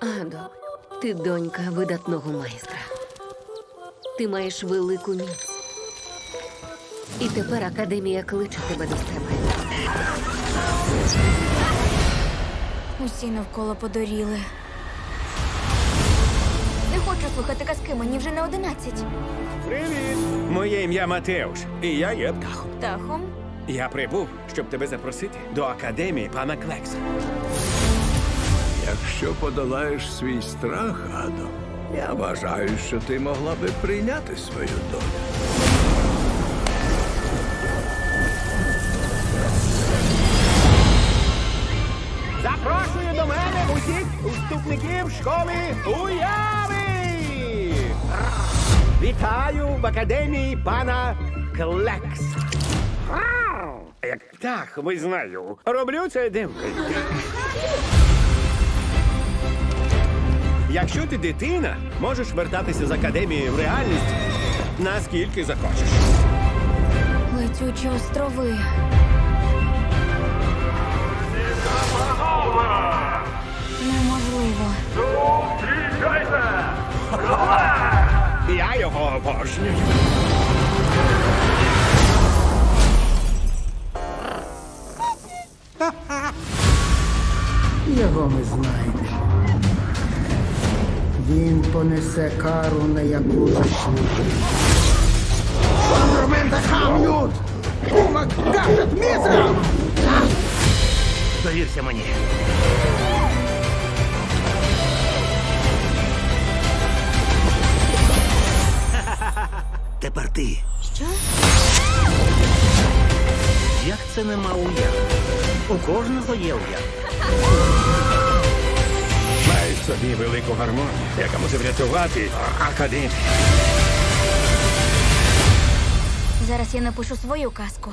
Адо, ти донька видатного майстра. Ти маєш велику міць. І тепер академія кличе тебе до себе. Усі навколо подоріли. Не хочу слухати казки, мені вже не одинадцять. Привіт! Моє ім'я Матеуш, і я є птахом. Птахом? Я прибув, щоб тебе запросити до академії пана Клекса. Якщо подолаєш свій страх, Адо, я вважаю, що ти могла би прийняти свою долю. Запрошую до мене усіх вступників школи уяви! Вітаю в академії пана Клекса. Як птах, ви знаю. Роблю це дивки. Якщо ти дитина, можеш вертатися з академії в реальність наскільки захочеш. Летючі острови. Неможливо. Я його обожнюю. Його ми знайдемо. Він понесе кару, на яку заслужив. Довірся мені. Тепер ти. Що? Як це нема уяв? У кожного є уяв. Маєш собі велику гармонію, яка може врятувати академію. Зараз я напишу свою казку.